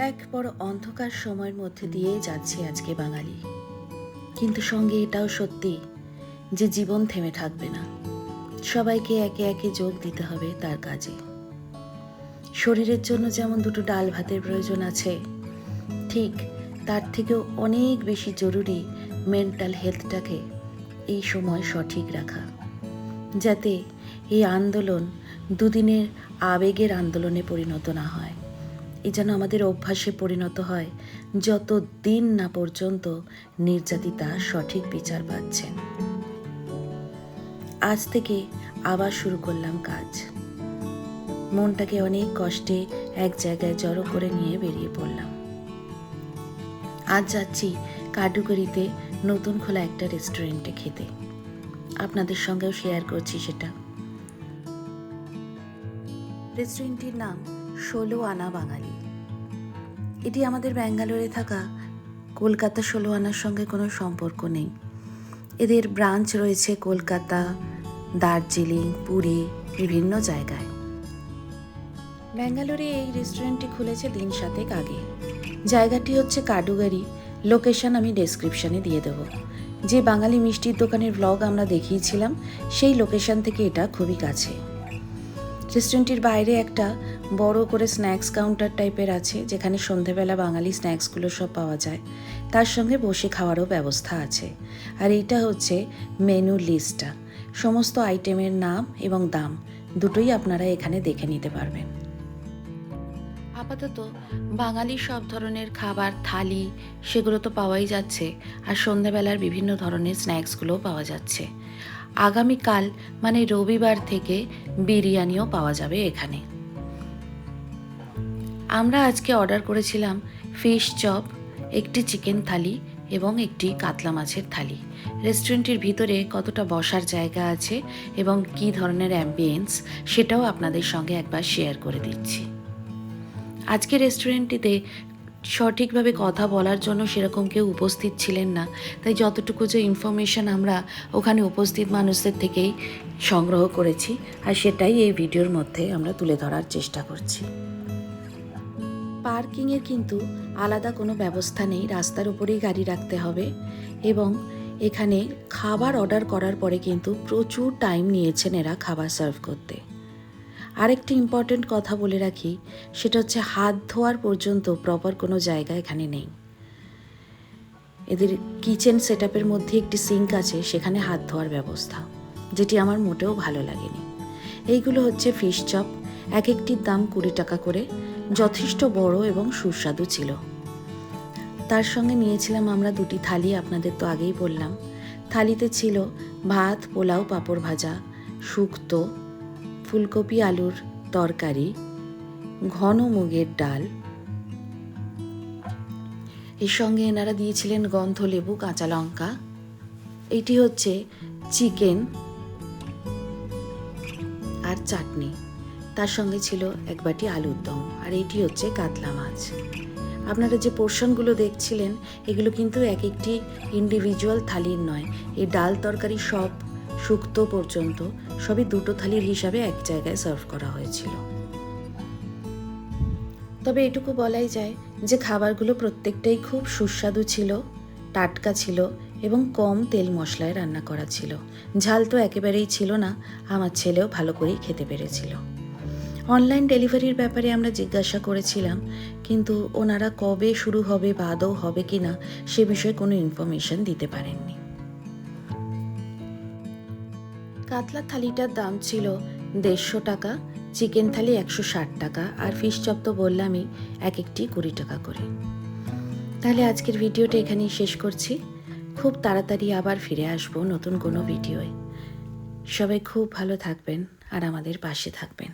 এক বড় অন্ধকার সময়ের মধ্যে দিয়ে যাচ্ছে আজকে বাঙালি। কিন্তু সঙ্গে এটাও সত্যি যে জীবন থেমে থাকবে না। সবাইকে একে একে যোগ দিতে হবে তার কাজে। শরীরের জন্য যেমন দুটো ডাল ভাতের প্রয়োজন আছে, ঠিক তার থেকেও অনেক বেশি জরুরি মেন্টাল হেলথটাকে এই সময় সঠিক রাখা। যাতে এই আন্দোলন দুদিনের আবেগের আন্দোলনে পরিণত না হয়। এ যেন আমাদের অভ্যাসে পরিণত হয়। যত দিন না পর্যন্ত নির্যাতিতা সঠিক বিচার পাচ্ছেন। আজ থেকে আবার শুরু করলাম কাজ। মনটাকে অনেক কষ্টে এক জায়গায় জড়ো করে নিয়ে বেরিয়ে পড়লাম। আজ যাচ্ছি কাডুগরিতে নতুন খোলা একটা রেস্টুরেন্টে খেতে। আপনাদের সঙ্গেও শেয়ার করছি সেটা। রেস্টুরেন্টটির নাম ষোলো আনা বাঙালি। এটি আমাদের ব্যাঙ্গালোরে থাকা কলকাতা ষোলো আনার সঙ্গে কোনো সম্পর্ক নেই। এদের ব্রাঞ্চ রয়েছে কলকাতা, দার্জিলিং, পুরী, বিভিন্ন জায়গায়। ব্যাঙ্গালোরে এই রেস্টুরেন্টটি খুলেছে দিন সাতেক আগে। জায়গাটি হচ্ছে কাডুগারি। লোকেশন আমি ডেসক্রিপশানে দিয়ে দেবো। যে বাঙালি মিষ্টির দোকানের ব্লগ আমরা দেখিয়েছিলাম, সেই লোকেশন থেকে এটা খুবই কাছে। রেস্টুরেন্টটির বাইরে একটা বড় করে স্ন্যাক্স কাউন্টার টাইপের আছে, যেখানে সন্ধেবেলা বাঙালি স্ন্যাক্সগুলো সব পাওয়া যায়। তার সঙ্গে বসে খাওয়ারও ব্যবস্থা আছে। আর এইটা হচ্ছে মেনু লিস্টটা সমস্ত আইটেমের নাম এবং দাম, দুটোই আপনারা এখানে দেখে নিতে পারবেন। আপাতত বাঙালি সব ধরনের খাবার, থালি, সেগুলো তো পাওয়াই যাচ্ছে আর সন্ধ্যাবেলার বিভিন্ন ধরনের স্ন্যাক্সগুলোও পাওয়া যাচ্ছে। আগামীকাল মানে রবিবার থেকে বিরিয়ানিও পাওয়া যাবে এখানে। আমরা আজকে অর্ডার করেছিলাম ফিশ চপ, একটি চিকেন থালি এবং একটি কাতলা মাছের থালি। রেস্টুরেন্টের ভিতরে কতটা বসার জায়গা আছে এবং কী ধরনের অ্যাম্বিয়েন্স সেটাও আপনাদের সঙ্গে একবার শেয়ার করে দিচ্ছি। আজকে রেস্টুরেন্টটিতে সঠিকভাবে কথা বলার জন্য সেরকম কেউ উপস্থিত ছিলেন না। তাই যতটুকু যে ইনফরমেশন আমরা ওখানে উপস্থিত মানুষদের থেকেই সংগ্রহ করেছি, আর সেটাই এই ভিডিওর মধ্যে আমরা তুলে ধরার চেষ্টা করছি। পার্কিংয়ের কিন্তু আলাদা কোনো ব্যবস্থা নেই, রাস্তার উপরেই গাড়ি রাখতে হবে এবং এখানে খাবার অর্ডার করার পরে কিন্তু প্রচুর টাইম নিয়েছেন এরা খাবার সার্ভ করতে। আরেকটি ইম্পর্টেন্ট কথা বলে রাখি, সেটা হচ্ছে হাত ধোয়ার পর্যন্ত প্রপার কোনো জায়গা এখানে নেই। এদের কিচেন সেট মধ্যে একটি সিঙ্ক আছে, সেখানে হাত ধোয়ার ব্যবস্থা, যেটি আমার মোটেও ভালো লাগেনি। এইগুলো হচ্ছে ফিশ চপ এক একটির দাম কুড়ি টাকা করে, যথেষ্ট বড় এবং সুস্বাদু ছিল। তার সঙ্গে নিয়েছিলাম আমরা দুটি থালি, আপনাদের তো আগেই বললাম। থালিতে ছিল ভাত, পোলাও, পাঁপড় ভাজা, শুক্তো ফুলকপি আলুর তরকারি, ঘন মুগের ডাল। এর সঙ্গে এনারা দিয়েছিলেন গন্ধ লেবু কাঁচা লঙ্কা। এটি হচ্ছে চিকেন আর চাটনি। তার সঙ্গে ছিল এক বাটি আলুর দম, আর এটি হচ্ছে কাতলা মাছ। আপনারা যে পোর্শনগুলো দেখছিলেন, এগুলো কিন্তু এক একটি ইন্ডিভিজুয়াল থালির নয়। এই ডাল তরকারি সব শুক্তো পর্যন্ত সবই দুটো থালির হিসাবে এক জায়গায় সার্ভ করা হয়েছিল। তবে এটুকু বলাই যায় যে খাবারগুলো প্রত্যেকটাই খুব সুস্বাদু ছিল, টাটকা ছিল এবং কম তেল মশলায় রান্না করা ছিল। ঝাল তো একেবারেই ছিল না, আমার ছেলেও ভালো করেই খেতে পেরেছিল। অনলাইন ডেলিভারির ব্যাপারে আমরা জিজ্ঞাসা করেছিলাম, কিন্তু ওনারা কবে শুরু হবে বা হবে কি না সে বিষয়ে কোনো ইনফরমেশন দিতে পারেননি। কাতলা থালিটার দাম ছিল দেড়শো টাকা, চিকেন থালি একশো ষাট টাকা আর ফিশ চপ তো বললামই, এক একটি কুড়ি টাকা করে। তাহলে আজকের ভিডিওটা এখানেই শেষ করছি। খুব তাড়াতাড়ি আবার ফিরে আসব নতুন কোনো ভিডিওয়। সবাই খুব ভালো থাকবেন আর আমাদের পাশে থাকবেন।